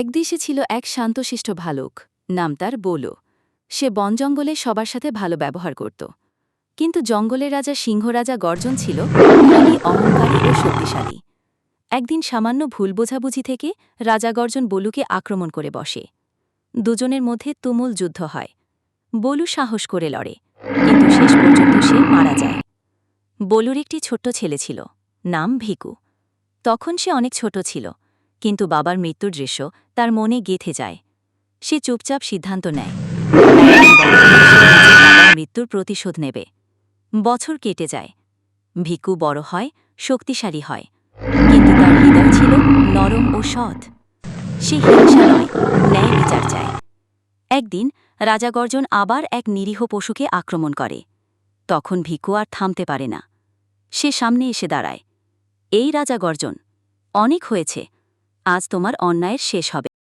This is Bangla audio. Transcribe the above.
এক দেশে ছিল এক শান্তশিষ্ট ভালুক, নাম তার বোলো। সে বন জঙ্গলে সবার সাথে ভালো ব্যবহার করত। কিন্তু জঙ্গলের রাজা সিংহরাজা গর্জন ছিল অহংকারী ও শক্তিশালী। একদিন সামান্য ভুল বোঝাবুঝি থেকে রাজা গর্জন বলুকে আক্রমণ করে বসে। দুজনের মধ্যে তুমুল যুদ্ধ হয়। বলু সাহস করে লড়ে, কিন্তু শেষ পর্যন্ত সে মারা যায়। বলুর একটি ছোট্ট ছেলে ছিল, নাম ভিকু। তখন সে অনেক ছোট ছিল। কিন্তু বাবার মৃত্যুর দৃশ্য তার মনে গেঁথে যায়। সে চুপচাপ সিদ্ধান্ত নেয়। মৃত্যুর প্রতিশোধ নেবে। বছর কেটে যায়। ভিকু বড় হয়, শক্তিশালী হয়। কিন্তু তার হৃদয় ছিল নরম ও সৎ। সে হিংসা নয়, ন্যায় বিচার চায়। একদিন রাজা গর্জন আবার এক নিরীহ পশুকে আক্রমণ করে। তখন ভিকু আর থামতে পারে না। সে সামনে এসে দাঁড়ায়। এই রাজা গর্জন, অনেক হয়েছে। আজ তোমার অন্যায়ের শেষ হবে।